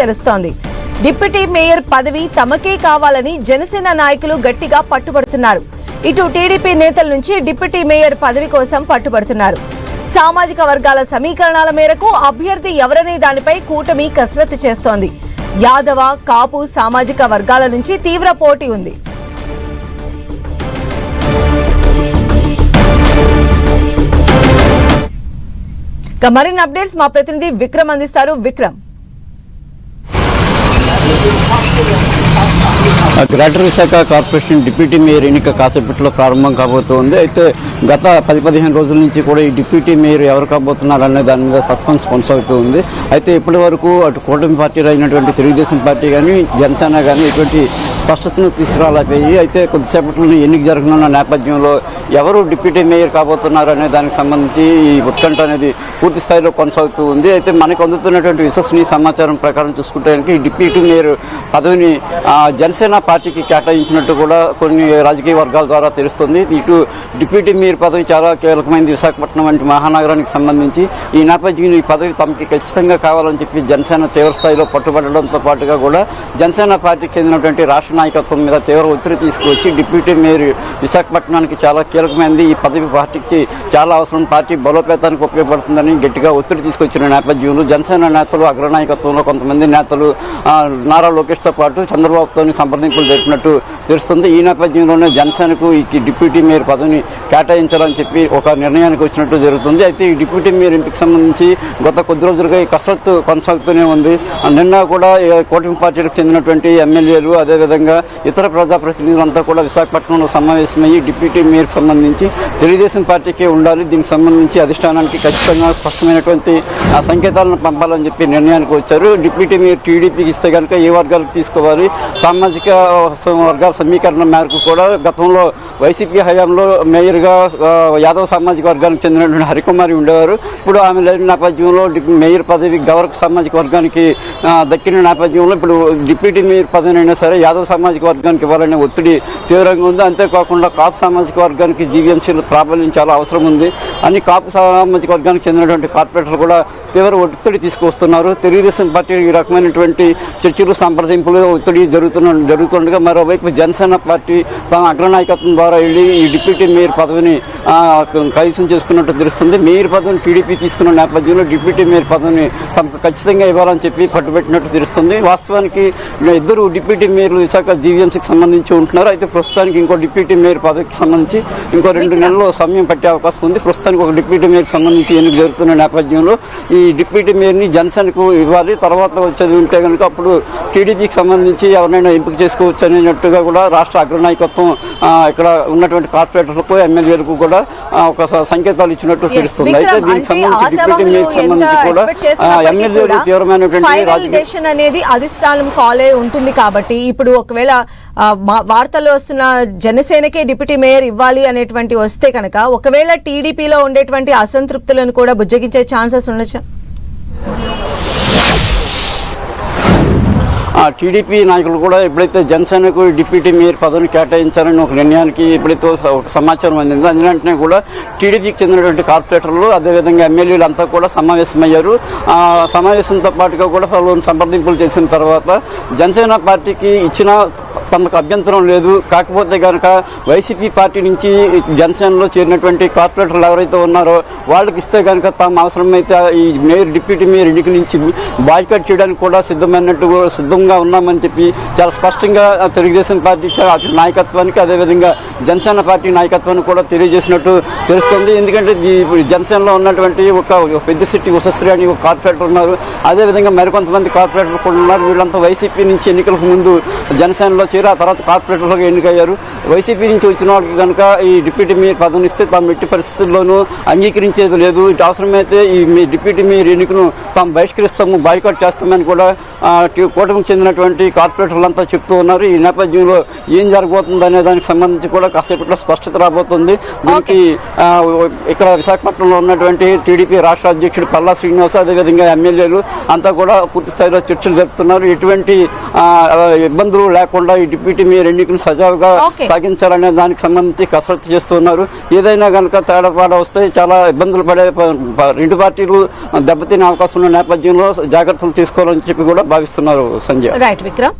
తెలుస్తోంది. Deputy mayor పదవి తమకే కావాలని జనసేన నాయకులు గట్టిగా పట్టుబడుతున్నారు. ఇటు టీడీపీ నేతల నుంచి డిప్యూటీ మేయర్ పదవి కోసం పట్టుబడుతున్నారు. సామాజిక వర్గాల సమీకరణాల మేరకు అభ్యర్థి ఎవరనే దానిపై కూటమి కసరత్తు చేస్తోంది. యాదవ కాపు సామాజిక వర్గాల నుంచి తీవ్ర పోటీ ఉంది. మరిన్ని అప్డేట్స్ మా ప్రతినిధి విక్రమ్ అందిస్తారు. Vikram. Thank you. Greater Visakha corporation deputy mayor ఎన్నిక కాసేపట్లో ప్రారంభం కాబోతోంది. అయితే గత పది పదిహేను రోజుల నుంచి కూడా ఈ డిప్యూటీ మేయర్ ఎవరు కాబోతున్నారు అనే దాని మీద సస్పెన్స్ కొనసాగుతూ ఉంది అయితే ఇప్పటి వరకు అటు కూటమి పార్టీలు అయినటువంటి తెలుగుదేశం పార్టీ కానీ జనసేన కానీ ఇటువంటి స్పష్టతను తీసుకురాలేకపోయి అయితే కొద్దిసేపట్లో ఎన్నిక జరగనున్న నేపథ్యంలో ఎవరు డిప్యూటీ మేయర్ కాబోతున్నారు అనే దానికి సంబంధించి ఈ ఉత్కంఠ అనేది పూర్తి స్థాయిలో కొనసాగుతూ ఉంది. అయితే మనకు అందుతున్నటువంటి విశ్వసనీయ సమాచారం ప్రకారం చూసుకుంటే ఈ డిప్యూటీ మేయర్ పదవిని జనసేన పార్టీకి కేటాయించినట్టు కూడా కొన్ని రాజకీయ వర్గాల ద్వారా తెలుస్తుంది. ఇటు డిప్యూటీ మేయర్ పదవి చాలా కీలకమైనది విశాఖపట్నం వంటి మహానగరానికి సంబంధించి ఈ నేపథ్యంలో ఈ పదవి తమకి ఖచ్చితంగా కావాలని చెప్పి జనసేన తీవ్ర స్థాయిలో పట్టుబడడంతో పాటుగా కూడా జనసేన పార్టీకి చెందినటువంటి రాష్ట్ర నాయకత్వం మీద తీవ్ర ఒత్తిడి తీసుకువచ్చి డిప్యూటీ మేయర్ విశాఖపట్నానికి చాలా కీలకమైనది ఈ పదవి పార్టీకి చాలా అవసరం. పార్టీ బలోపేతానికి ఉపయోగపడుతుందని గట్టిగా ఒత్తిడి తీసుకొచ్చిన నేపథ్యంలో జనసేన నేతలు అగ్రనాయకత్వంలో కొంతమంది నేతలు నారా లోకేష్తో పాటు చంద్రబాబుతో సంప్రదింపులు జరిపినట్టు తెలుస్తుంది. ఈ నేపథ్యంలోనే జనసేనకు ఈ డిప్యూటీ మేయర్ పదవిని కేటాయించాలని చెప్పి ఒక నిర్ణయానికి వచ్చినట్టు జరుగుతుంది. అయితే ఈ డిప్యూటీ మేయర్ ఎంపిక సంబంధించి గత కొద్ది రోజులుగా ఈ కసరత్తు కొనసాగుతూనే ఉంది. నిన్న కూడా కూటమి పార్టీలకు చెందినటువంటి ఎమ్మెల్యేలు అదేవిధంగా ఇతర ప్రజాప్రతినిధులంతా కూడా విశాఖపట్నంలో సమావేశమయ్యి డిప్యూటీ మేయర్కి సంబంధించి తెలుగుదేశం పార్టీకే ఉండాలి. దీనికి సంబంధించి అధిష్టానానికి ఖచ్చితంగా స్పష్టమైనటువంటి సంకేతాలను పంపాలని చెప్పి నిర్ణయానికి వచ్చారు. డిప్యూటీ మేయర్ టీడీపీకి ఇస్తే కనుక ఏ వర్గాలకు తీసుకోవాలి? సామాజిక వర్గాల సమీకరణ మేరకు కూడా గతంలో వైసీపీ హయాంలో మేయర్గా యాదవ సామాజిక వర్గానికి చెందినటువంటి హరికుమారి ఉండేవారు. ఇప్పుడు ఆమె లేని నేపథ్యంలో మేయర్ పదవి గవర్క సామాజిక వర్గానికి దక్కిన నేపథ్యంలో ఇప్పుడు డిప్యూటీ మేయర్ పదవి అయినా సరే యాదవ సామాజిక వర్గానికి ఇవ్వాలనే ఒత్తిడి తీవ్రంగా ఉంది. అంతేకాకుండా కాపు సామాజిక వర్గానికి జీవీఎంసీలు ప్రాబల్యం చాలా అవసరం ఉంది. అన్ని కాపు సామాజిక వర్గానికి చెందినటువంటి కార్పొరేటర్లు కూడా తీవ్ర ఒత్తిడి తీసుకొస్తున్నారు తెలుగుదేశం పార్టీ ఈ రకమైనటువంటి చర్చలు సంప్రదింపులు ఒత్తిడి జరుగుతున్న జరుగుతుండగా మరోవైపు జనసేన పార్టీ తమ అగ్రనాయకత్వం ద్వారా వెళ్ళి ఈ డిప్యూటీ మేయర్ పదవిని ఆ, కైవసం చేసుకున్నట్టు తెలుస్తుంది. మేయర్ పదవిని టీడీపీ తీసుకున్న నేపథ్యంలో డిప్యూటీ మేయర్ పదవిని తమకు ఖచ్చితంగా ఇవ్వాలని చెప్పి పట్టుబెట్టినట్టు తెలుస్తుంది. వాస్తవానికి ఇద్దరు డిప్యూటీ మేయర్లు విశాఖ జీవీఎంసీకి సంబంధించి ఉంటున్నారు. అయితే ప్రస్తుతానికి ఇంకో డిప్యూటీ మేయర్ పదవికి సంబంధించి ఇంకో రెండు నెలల్లో సమయం పట్టే అవకాశం ఉంది. ప్రస్తుతానికి ఒక డిప్యూటీ మేయర్కి సంబంధించి ఎన్నిక జరుగుతున్న నేపథ్యంలో ఈ డిప్యూటీ మేయర్ని జనసేనకు ఇవ్వాలి. తర్వాత వచ్చేది ఉంటే కనుక అప్పుడు టీడీపీకి సంబంధించి ఎవరినైనా ఎంపిక చేసుకోవచ్చు అనేటట్టుగా కూడా రాష్ట్ర అగ్రనాయకత్వం ఇక్కడ ఉన్నటువంటి కార్పొరేటర్లకు ఎమ్మెల్యేలకు కూడా ఒక సంకేతాలు ఇచ్చినట్టు తెలుస్తుంది. అయితే దీనికి సంబంధించి కూడా ఎమ్మెల్యేలు తీవ్రమైనటువంటి అనేది అధిష్టానం కాలే ఉంటుంది కాబట్టి ఇప్పుడు ఒకవేళ వార్తల్లో వస్తున్న జనసేనకే డిప్యూటీ మేయర్ ఇవ్వాలి అనేటువంటి వస్తే కనుక ఒకవేళ టీడీపీలో ఉండేటువంటి అసంతృప్తులను కూడా బుజ్జగించే ఛాన్సెస్ ఉండొచ్చు? టీడీపీ నాయకులు కూడా ఎప్పుడైతే జనసేనకు డిప్యూటీ మేయర్ పదవిని కేటాయించాలని ఒక నిర్ణయానికి ఎప్పుడైతే ఒక సమాచారం అందిందో అందులో వెంటనే కూడా టీడీపీకి చెందినటువంటి కార్పొరేటర్లు అదేవిధంగా ఎమ్మెల్యేలు అంతా కూడా సమావేశమయ్యారు. ఆ సమావేశంతో పాటుగా కూడా పలువురు సంప్రదింపులు చేసిన తర్వాత జనసేన పార్టీకి ఇచ్చిన తమకు అభ్యంతరం లేదు. కాకపోతే కనుక వైసీపీ పార్టీ నుంచి జనసేనలో చేరినటువంటి కార్పొరేటర్లు ఎవరైతే ఉన్నారో వాళ్ళకి ఇస్తే కనుక తాము అవసరమైతే ఈ మేయర్ డిప్యూటీ మేయర్ ఎన్నిక నుంచి బాయ్కట్ చేయడానికి కూడా సిద్ధమైనట్టు సిద్ధంగా ఉన్నామని చెప్పి చాలా స్పష్టంగా తెలుగుదేశం పార్టీ అటు నాయకత్వానికి అదేవిధంగా జనసేన పార్టీ నాయకత్వానికి కూడా తెలియజేసినట్టు తెలుస్తుంది. ఎందుకంటే ఇప్పుడు జనసేనలో ఉన్నటువంటి ఒక పెద్ద సిట్టి ఉసశ్రీ అని ఒక కార్పొరేటర్ ఉన్నారు. అదేవిధంగా మరికొంతమంది కార్పొరేటర్లు కూడా ఉన్నారు. వీళ్ళంతా వైసీపీ నుంచి ఎన్నికలకు ముందు జనసేనలో చేరు ఆ తర్వాత కార్పొరేటర్లుగా ఎన్నికయ్యారు. వైసీపీ నుంచి వచ్చిన వాళ్ళకి కనుక ఈ డిప్యూటీ మేయర్ పదవిని ఇస్తే తాము ఎట్టి పరిస్థితుల్లోనూ అంగీకరించేది లేదు. ఇటు అవసరమైతే ఈ మీ డిప్యూటీ మేయర్ ఎన్నికను తాము బహిష్కరిస్తాము బాయ్కాట్ చేస్తామని కూడా కూటమికి చెందినటువంటి కార్పొరేటర్లంతా చెప్తూ ఉన్నారు. ఈ నేపథ్యంలో ఏం జరగబోతుంది అనే దానికి సంబంధించి కూడా కాసేపట్లో స్పష్టత రాబోతుంది. దీనికి ఇక్కడ విశాఖపట్నంలో ఉన్నటువంటి టీడీపీ రాష్ట్ర అధ్యక్షుడు పల్లా శ్రీనివాస్ అదేవిధంగా ఎమ్మెల్యేలు అంతా కూడా పూర్తి స్థాయిలో చర్చలు జరుపుతున్నారు. ఎటువంటి ఇబ్బందులు లేకుండా ఈ డిప్యూటీ మేయర్ ఎన్నికను సజావుగా. సాగించాలనే దానికి సంబంధించి కసరత్తు చేస్తున్నారు ఏదైనా కనుక తేడాపాడ వస్తే చాలా ఇబ్బందులు పడే రెండు పార్టీలు దెబ్బతినే అవకాశం ఉన్న నేపథ్యంలో జాగ్రత్తలు తీసుకోవాలని చెప్పి కూడా భావిస్తున్నారు సంజయ్. రైట్ విక్రమ్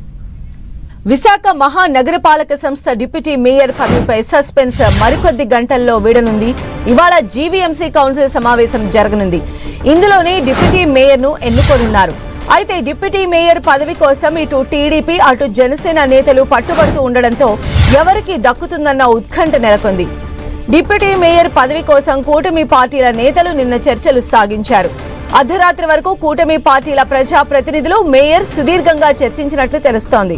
విశాఖ మహానగరపాలక సంస్థ డిప్యూటీ మేయర్ పదవిపై సస్పెన్స్ మరికొద్ది గంటల్లో వీడనుంది. ఇవాళ జీవీఎంసీ కౌన్సిల్ సమావేశం జరగనుంది. ఇందులోనే డిప్యూటీ మేయర్ను ఎన్నుకోనున్నారు. అయితే డిప్యూటీ మేయర్ పదవి కోసం ఇటు టీడీపీ అటు జనసేన నేతలు పట్టుబడుతూ ఉండడంతో ఎవరికి దక్కుతుందన్న ఉత్కంఠ నెలకొంది. డిప్యూటీ మేయర్ పదవి కోసం కూటమి పార్టీల నేతలు నిన్న చర్చలు సాగించారు. అర్ధరాత్రి వరకు కూటమి పార్టీల ప్రజా ప్రతినిధులు మేయర్ సుదీర్ఘంగా చర్చించినట్లు తెలుస్తోంది.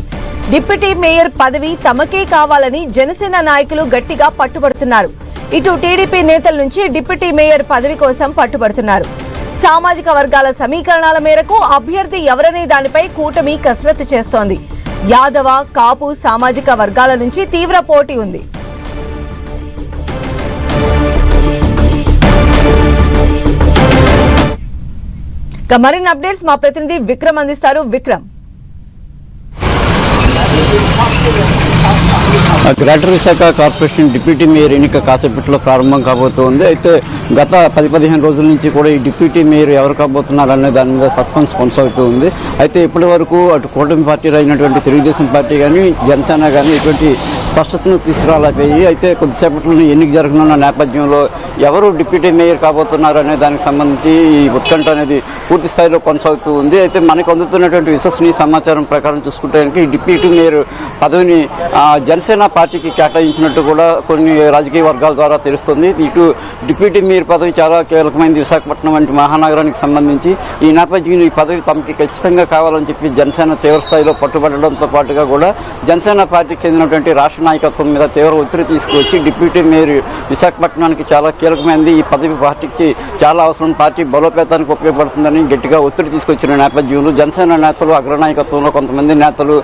డిప్యూటీ మేయర్ పదవి తమకే కావాలని జనసేన నాయకులు గట్టిగా పట్టుబడుతున్నారు. ఇటు టీడీపీ నేతల నుంచి డిప్యూటీ మేయర్ పదవి కోసం పట్టుబడుతున్నారు. సామాజిక వర్గాల సమీకరణాల మేరకు అభ్యర్థి ఎవరనే దానిపై కూటమి కసరత్తు చేస్తోంది. యాదవ కాపు సామాజిక వర్గాల నుంచి తీవ్ర పోటీ ఉంది. మరిన్ని అప్డేట్స్ మా ప్రతినిధి విక్రమ్ అందిస్తారు. Vikram. Greater Visakha corporation deputy mayor ఎన్నిక కాసేపట్లో ప్రారంభం కాబోతోంది. అయితే గత పది పదిహేను రోజుల నుంచి కూడా ఈ డిప్యూటీ మేయర్ ఎవరు కాబోతున్నారు అనే దాని మీద సస్పెన్స్ కొనసాగుతూ ఉంది అయితే ఇప్పటి వరకు అటు కూటమి పార్టీ అయినటువంటి తెలుగుదేశం పార్టీ కానీ జనసేన కానీ ఇటువంటి స్పష్టతను తీసుకురాలేకపోయి అయితే కొద్దిసేపట్లో ఎన్నిక జరగనున్న నేపథ్యంలో ఎవరు డిప్యూటీ మేయర్ కాబోతున్నారు అనే దానికి సంబంధించి ఈ ఉత్కంఠ అనేది పూర్తి స్థాయిలో కొనసాగుతూ ఉంది. అయితే మనకు అందుతున్నటువంటి విశ్వసనీయ సమాచారం ప్రకారం చూసుకుంటే ఈ డిప్యూటీ మేయర్ పదవిని జనసేన పార్టీకి కేటాయించినట్టు కూడా కొన్ని రాజకీయ వర్గాల ద్వారా తెలుస్తుంది. ఇటు డిప్యూటీ మేయర్ పదవి చాలా కీలకమైనది విశాఖపట్నం వంటి మహానగరానికి సంబంధించి ఈ నేపథ్యంలో ఈ పదవి తమకి ఖచ్చితంగా కావాలని చెప్పి జనసేన తీవ్ర స్థాయిలో పట్టుబడడంతో పాటుగా కూడా జనసేన పార్టీకి చెందినటువంటి రాష్ట్ర నాయకత్వం మీద తీవ్ర ఒత్తిడి తీసుకువచ్చి డిప్యూటీ మేయర్ విశాఖపట్నానికి చాలా కీలకమైనది ఈ పదవి పార్టీకి చాలా అవసరం. పార్టీ బలోపేతానికి ఉపయోగపడుతుందని గట్టిగా ఒత్తిడి తీసుకొచ్చిన నేపథ్యంలో జనసేన నేతలు అగ్రనాయకత్వంలో కొంతమంది నేతలు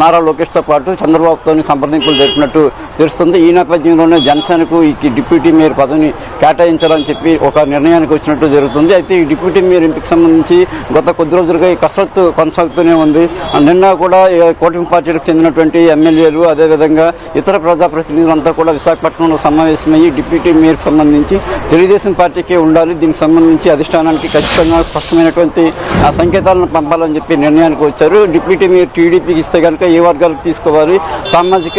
నారా లోకేష్తో పాటు చంద్రబాబుతో సంప్రదింపులు జరిపినట్టు తెలుస్తుంది. ఈ నేపథ్యంలోనే జనసేనకు ఈ డిప్యూటీ మేయర్ పదవిని కేటాయించాలని చెప్పి ఒక నిర్ణయానికి వచ్చినట్టు జరుగుతుంది. అయితే ఈ డిప్యూటీ మేయర్ ఎంపిక సంబంధించి గత కొద్ది రోజులుగా ఈ కసరత్తు కొనసాగుతూనే ఉంది. నిన్న కూడా కూటమి పార్టీలకు చెందినటువంటి ఎమ్మెల్యేలు అదేవిధంగా ఇతర ప్రజాప్రతినిధులంతా కూడా విశాఖపట్నంలో సమావేశమయ్యి డిప్యూటీ మేయర్కి సంబంధించి తెలుగుదేశం పార్టీకే ఉండాలి. దీనికి సంబంధించి అధిష్టానానికి ఖచ్చితంగా స్పష్టమైనటువంటి ఆ సంకేతాలను పంపాలని చెప్పి నిర్ణయానికి వచ్చారు. డిప్యూటీ మేయర్ టీడీపీకి ఇస్తే కనుక ఏ వర్గాలకు తీసుకోవాలి? సామాజిక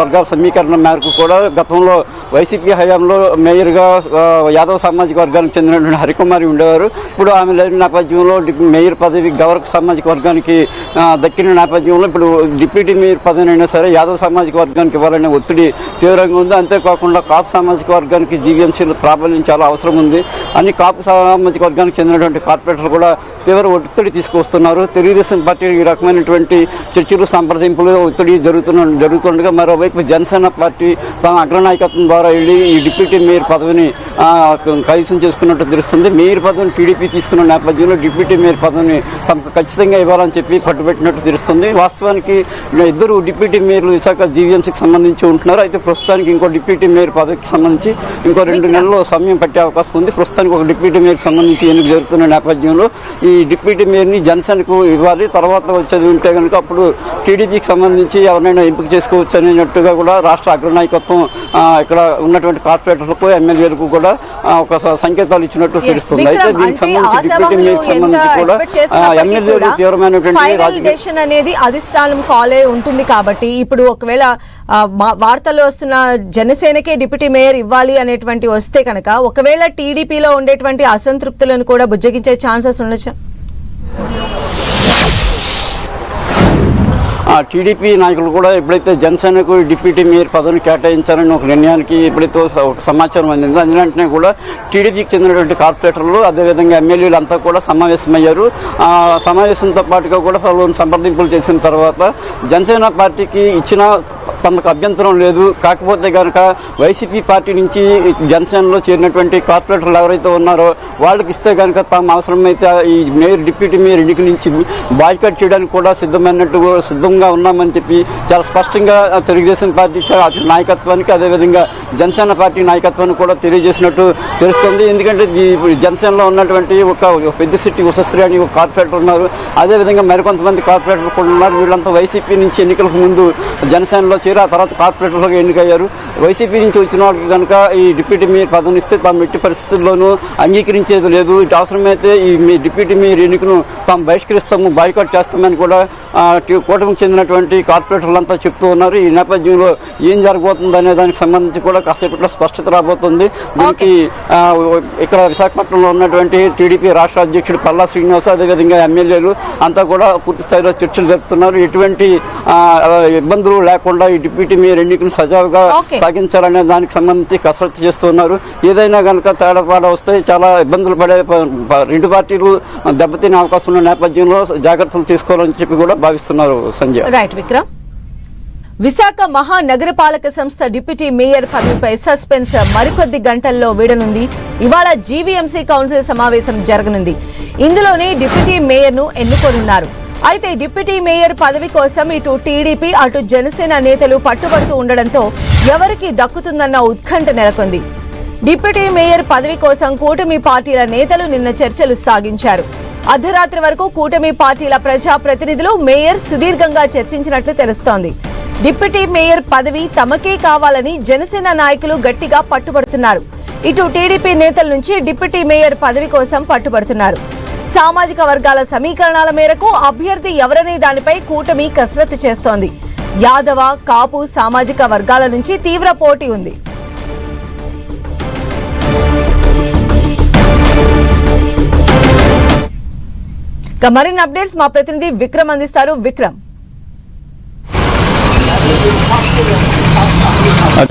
వర్గాల సమీకరణ మేరకు కూడా గతంలో వైసీపీ హయాంలో మేయర్గా యాదవ సామాజిక వర్గానికి చెందినటువంటి హరికుమారి ఉండేవారు. ఇప్పుడు ఆమె లేని నేపథ్యంలో మేయర్ పదవి గవర్క్ సామాజిక వర్గానికి దక్కిన నేపథ్యంలో ఇప్పుడు డిప్యూటీ మేయర్ పదవి అయినా సరే యాదవ సామాజిక వర్గానికి ఇవ్వాలనే ఒత్తిడి తీవ్రంగా ఉంది. అంతేకాకుండా కాపు సామాజిక వర్గానికి జీవీఎంసీలు ప్రాబల్యం చాలా అవసరం ఉంది. అన్ని కాపు సామాజిక వర్గానికి చెందినటువంటి కార్పొరేటర్లు కూడా తీవ్ర ఒత్తిడి తీసుకొస్తున్నారు తెలుగుదేశం పార్టీ ఈ రకమైనటువంటి చర్చలు సంప్రదింపులు ఒత్తిడి జరుగుతున్న జరుగుతుండగా మరోవైపు జనసేన పార్టీ తన అగ్రనాయకత్వం ద్వారా వెళ్ళి ఈ డిప్యూటీ మేయర్ పదవిని కైసం చేసుకున్నట్టు తెలుస్తుంది. మేయర్ పదవిని టీడీపీ తీసుకున్న నేపథ్యంలో డిప్యూటీ మేయర్ పదవిని తమకు ఖచ్చితంగా ఇవ్వాలని చెప్పి పట్టుబెట్టినట్టు తెలుస్తుంది. వాస్తవానికి ఇద్దరు డిప్యూటీ మేయర్లు విశాఖ జీవీఎంసీకి సంబంధించి ఉంటున్నారు. అయితే ప్రస్తుతానికి ఇంకో డిప్యూటీ మేయర్ పదవికి సంబంధించి ఇంకో రెండు నెలల్లో సమయం పట్టే అవకాశం ఉంది. ప్రస్తుతానికి ఒక డిప్యూటీ మేయర్కి సంబంధించి ఎన్నిక జరుగుతున్న నేపథ్యంలో ఈ డిప్యూటీ మేయర్ని జనసేనకు ఇవ్వాలి. తర్వాత వచ్చేది ఉంటే కనుక అప్పుడు టీడీపీకి సంబంధించి ఎవరినైనా ఎంపిక చేసుకోవచ్చు అనేటట్టుగా కూడా రాష్ట్ర అగ్రనాయకత్వం ఇక్కడ ఉన్నటువంటి కార్పొరేటర్లకు ఎమ్మెల్యేలకు కూడా ఒక సంకేతాలు ఇచ్చినట్టు తెలుస్తుంది. అయితే దీనికి సంబంధించి డిప్యూటీ మేయర్కి సంబంధించి కూడా ఎమ్మెల్యేలు తీవ్రమైనటువంటి రాజకీయ అనేది అధిష్టానం కాలే ఉంటుంది కాబట్టి ఇప్పుడు ఒకవేళ వార్తల్లో వస్తున్న జనసేనకే డిప్యూటీ మేయర్ ఇవ్వాలి అనేటువంటి వస్తే కనుక ఒకవేళ టీడీపీలో ఉండేటువంటి అసంతృప్తులను కూడా బుజ్జగించే ఛాన్సెస్ ఉండొచ్చా? టీడీపీ నాయకులు కూడా ఎప్పుడైతే జనసేనకు డిప్యూటీ మేయర్ పదవిని కేటాయించాలని ఒక నిర్ణయానికి ఎప్పుడైతే ఒక సమాచారం అందిందో అందిన వెంటనే కూడా టీడీపీకి చెందినటువంటి కార్పొరేటర్లు అదేవిధంగా ఎమ్మెల్యేలు అంతా కూడా సమావేశమయ్యారు. ఆ సమావేశంతో పాటుగా కూడా పలువురు సంప్రదింపులు చేసిన తర్వాత జనసేన పార్టీకి ఇచ్చిన తమకు అభ్యంతరం లేదు. కాకపోతే కనుక వైసీపీ పార్టీ నుంచి జనసేనలో చేరినటువంటి కార్పొరేటర్లు ఎవరైతే ఉన్నారో వాళ్ళకి ఇస్తే కనుక తాము అవసరమైతే ఈ మేయర్ డిప్యూటీ మేయర్ ఎన్నిక నుంచి బాయ్కట్ చేయడానికి కూడా సిద్ధమైనట్టు సిద్ధంగా ఉన్నామని చెప్పి చాలా స్పష్టంగా తెలుగుదేశం పార్టీ అటు నాయకత్వానికి అదేవిధంగా జనసేన పార్టీ నాయకత్వానికి కూడా తెలియజేసినట్టు తెలుస్తుంది. ఎందుకంటే ఈ జనసేనలో ఉన్నటువంటి ఒక పెద్ద సిట్టి ఉషశ్రీ అని ఒక కార్పొరేటర్ ఉన్నారు. అదేవిధంగా మరికొంతమంది కార్పొరేటర్లు కూడా ఉన్నారు. వీళ్ళంతా వైసీపీ నుంచి ఎన్నికలకు ముందు జనసేనలో చేరి ఆ తర్వాత కార్పొరేటర్లుగా ఎన్నికయ్యారు. వైసీపీ నుంచి వచ్చిన వాళ్ళకి కనుక ఈ డిప్యూటీ మేయర్ పదవిని ఇస్తే తాము ఎట్టి పరిస్థితుల్లోనూ అంగీకరించేది లేదు. ఇటు అవసరమైతే ఈ మీ డిప్యూటీ మేయర్ ఎన్నికను తాము బహిష్కరిస్తాము బాయ్కాట్ చేస్తామని కూడా కూటమికి చెందిన చెందినటువంటి కార్పొరేటర్లంతా చెప్తూ ఉన్నారు. ఈ నేపథ్యంలో ఏం జరగబోతుంది అనే దానికి సంబంధించి కూడా కాసేపట్లో స్పష్టత రాబోతుంది. దీనికి ఇక్కడ విశాఖపట్నంలో ఉన్నటువంటి టీడీపీ రాష్ట్ర అధ్యక్షుడు పల్లా శ్రీనివాస్ అదేవిధంగా ఎమ్మెల్యేలు అంతా కూడా పూర్తి స్థాయిలో చర్చలు జరుపుతున్నారు. ఎటువంటి ఇబ్బందులు లేకుండా ఈ డిప్యూటీ మేయర్ ఎన్నికను సజావుగా. సాగించాలనే దానికి సంబంధించి కసరత్తు చేస్తున్నారు ఏదైనా కనుక తేడాపాడ వస్తే చాలా ఇబ్బందులు పడే రెండు పార్టీలు దెబ్బతినే అవకాశం ఉన్న నేపథ్యంలో జాగ్రత్తలు తీసుకోవాలని చెప్పి కూడా భావిస్తున్నారు సంజయ్. రైట్ విక్రమ్. విశాఖ మహానగరపాలక సంస్థ డిప్యూటీ మేయర్ పదవిపై సస్పెన్స్ మరికొద్ది గంటల్లో వీడనుంది. ఇవాళ జీవీఎంసీ కౌన్సిల్ సమావేశం జరగనుంది. ఇందులోనే డిప్యూటీ మేయర్ను ఎన్నుకోనున్నారు. అయితే డిప్యూటీ మేయర్ పదవి కోసం ఇటు టీడీపీ అటు జనసేన నేతలు పట్టుబడుతూ ఉండడంతో ఎవరికి దక్కుతుందన్న ఉత్కంఠ నెలకొంది. డిప్యూటీ మేయర్ పదవి కోసం కూటమి పార్టీల నేతలు నిన్న చర్చలు సాగించారు. అర్ధరాత్రి వరకు కూటమి పార్టీల ప్రజా ప్రతినిధులు మేయర్ సుదీర్ఘంగా చర్చించినట్లు తెలుస్తోంది. డిప్యూటీ మేయర్ పదవి తమకే కావాలని జనసేన నాయకులు గట్టిగా పట్టుబడుతున్నారు. ఇటు టీడీపీ నేతల నుంచి డిప్యూటీ మేయర్ పదవి కోసం పట్టుబడుతున్నారు. సామాజిక వర్గాల సమీకరణాల మేరకు అభ్యర్థి ఎవరనే దానిపై కూటమి కసరత్తు చేస్తోంది. యాదవ కాపు సామాజిక వర్గాల నుంచి తీవ్ర పోటీ ఉంది. మరిన్ని అప్డేట్స్ మా ప్రతినిధి విక్రమ్ అందిస్తారు. Vikram.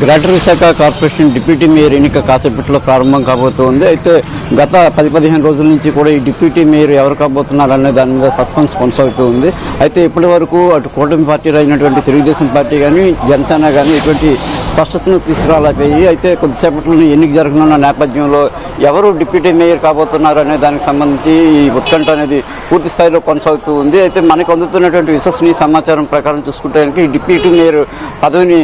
Greater Visakha corporation deputy mayor ఎన్నిక కాసేపట్లో ప్రారంభం కాబోతోంది. అయితే గత పది పదిహేను రోజుల నుంచి కూడా ఈ డిప్యూటీ మేయర్ ఎవరు కాబోతున్నారు అనే దాని మీద సస్పెన్స్ కొనసాగుతూ ఉంది అయితే ఇప్పటి వరకు అటు కూటమి పార్టీలో అయినటువంటి తెలుగుదేశం పార్టీ కానీ జనసేన కానీ ఇటువంటి స్పష్టతను తీసుకురాలేకపోయి అయితే కొద్దిసేపట్లో ఎన్నిక జరగనున్న నేపథ్యంలో ఎవరు డిప్యూటీ మేయర్ కాబోతున్నారు అనే దానికి సంబంధించి ఈ ఉత్కంఠ అనేది పూర్తి స్థాయిలో కొనసాగుతూ ఉంది అయితే మనకు అందుతున్నటువంటి విశ్వసనీయ సమాచారం ప్రకారం చూసుకుంటే ఈ డిప్యూటీ మేయర్ పదవిని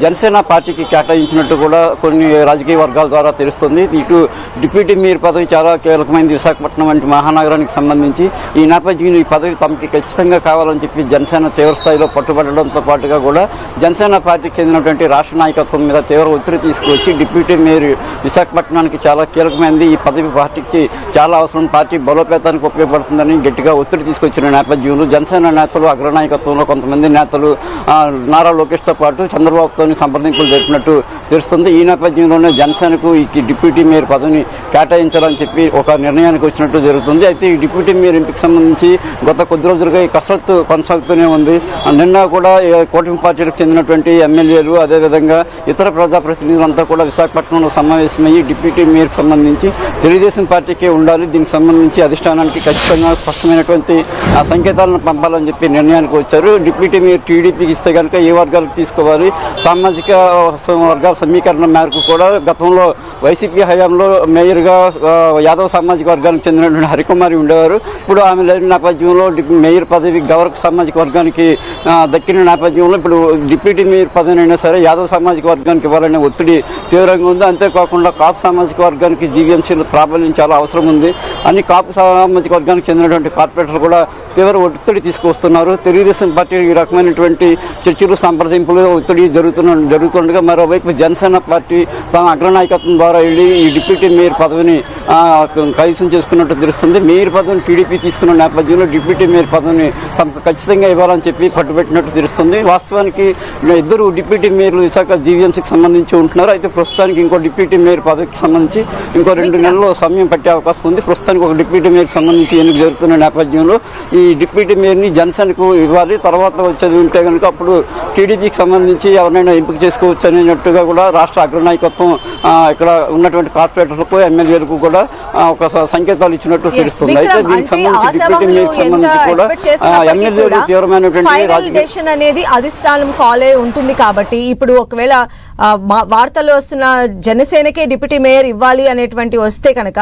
జనసేన జనసేన పార్టీకి కేటాయించినట్టు కూడా కొన్ని రాజకీయ వర్గాల ద్వారా తెలుస్తుంది. ఇటు డిప్యూటీ మేయర్ పదవి చాలా కీలకమైనది విశాఖపట్నం వంటి మహానగరానికి సంబంధించి ఈ నేపథ్యంలో ఈ పదవి తమకి ఖచ్చితంగా కావాలని చెప్పి జనసేన తీవ్ర స్థాయిలో పట్టుబడడంతో పాటుగా కూడా జనసేన పార్టీకి చెందినటువంటి రాష్ట్ర నాయకత్వం మీద తీవ్ర ఒత్తిడి తీసుకొచ్చి డిప్యూటీ మేయర్ విశాఖపట్నానికి చాలా కీలకమైనది ఈ పదవి పార్టీకి చాలా అవసరం. పార్టీ బలోపేతానికి ఉపయోగపడుతుందని గట్టిగా ఒత్తిడి తీసుకొచ్చిన నేపథ్యంలో జనసేన నేతలు అగ్రనాయకత్వంలో కొంతమంది నేతలు నారా లోకేష్తో పాటు చంద్రబాబుతో సంప్రదింపులు జరిపినట్టు తెలుస్తుంది. ఈ నేపథ్యంలోనే జనసేనకు ఈ డిప్యూటీ మేయర్ పదవిని కేటాయించాలని చెప్పి ఒక నిర్ణయానికి వచ్చినట్టు జరుగుతుంది. అయితే ఈ డిప్యూటీ మేయర్ ఎంపిక సంబంధించి గత కొద్ది రోజులుగా ఈ కసరత్తు కొనసాగుతూనే ఉంది. నిన్న కూడా కూటమి పార్టీలకు చెందినటువంటి ఎమ్మెల్యేలు అదేవిధంగా ఇతర ప్రజాప్రతినిధులంతా కూడా విశాఖపట్నంలో సమావేశమయ్యి డిప్యూటీ మేయర్కి సంబంధించి తెలుగుదేశం పార్టీకే ఉండాలి. దీనికి సంబంధించి అధిష్టానానికి ఖచ్చితంగా స్పష్టమైనటువంటి ఆ సంకేతాలను పంపాలని చెప్పి నిర్ణయానికి వచ్చారు. డిప్యూటీ మేయర్ టీడీపీకి ఇస్తే కనుక ఏ వర్గాలకు తీసుకోవాలి? సామాజిక వర్గాల సమీకరణ మేరకు కూడా గతంలో వైసీపీ హయాంలో మేయర్గా యాదవ సామాజిక వర్గానికి చెందినటువంటి హరికుమారి ఉండేవారు. ఇప్పుడు ఆమె లేని నేపథ్యంలో మేయర్ పదవి గౌరవ సామాజిక వర్గానికి దక్కిన నేపథ్యంలో ఇప్పుడు డిప్యూటీ మేయర్ పదవి అయినా సరే యాదవ సామాజిక వర్గానికి ఇవ్వాలనే ఒత్తిడి తీవ్రంగా ఉంది. అంతేకాకుండా కాపు సామాజిక వర్గానికి జీవీఎంసీలు ప్రాబల్యం చాలా అవసరం ఉంది. అన్ని కాపు సామాజిక వర్గానికి చెందినటువంటి కార్పొరేటర్లు కూడా తీవ్ర ఒత్తిడి తీసుకొస్తున్నారు తెలుగుదేశం పార్టీ ఈ రకమైనటువంటి చర్చలు సంప్రదింపులు ఒత్తిడి జరుగుతున్న జరుగుతుండగా మరోవైపు జనసేన పార్టీ తన అగ్రనాయకత్వం ద్వారా వెళ్ళి ఈ డిప్యూటీ మేయర్ పదవిని ఆ, కైవసం చేసుకున్నట్టు తెలుస్తుంది. మేయర్ పదవిని టీడీపీ తీసుకున్న నేపథ్యంలో డిప్యూటీ మేయర్ పదవిని తమకు ఖచ్చితంగా ఇవ్వాలని చెప్పి పట్టుబెట్టినట్టు తెలుస్తుంది. వాస్తవానికి ఇద్దరు డిప్యూటీ మేయర్లు విశాఖ జీవీఎంసీకి సంబంధించి ఉంటున్నారు. అయితే ప్రస్తుతానికి ఇంకో డిప్యూటీ మేయర్ పదవికి సంబంధించి ఇంకో రెండు నెలల్లో సమయం పట్టే అవకాశం ఉంది. ప్రస్తుతానికి ఒక డిప్యూటీ మేయర్కి సంబంధించి ఎన్నిక జరుగుతున్న నేపథ్యంలో ఈ డిప్యూటీ మేయర్ని జనసేనకు ఇవ్వాలి. తర్వాత వచ్చేది ఉంటే కనుక అప్పుడు టీడీపీకి సంబంధించి ఎవరినైనా ఎంపిక చేసుకోవచ్చు అనేటట్టుగా కూడా రాష్ట్ర అగ్రనాయకత్వం ఇక్కడ ఉన్నటువంటి కార్పొరేటర్లకు ఎమ్మెల్యేలకు కూడా ఒక సంకేతాలు ఇచ్చినట్టు తెలుస్తుంది. అయితే దీనికి సంబంధించి డిప్యూటీ ఎంత సంబంధించి కూడా ఎమ్మెల్యేలు తీవ్రమైనటువంటి అనేది అధిష్టానం కాలే ఉంటుంది కాబట్టి ఇప్పుడు ఒకవేళ వార్తల్లో వస్తున్న జనసేనకే డిప్యూటీ మేయర్ ఇవ్వాలి అనేటువంటి వస్తే కనుక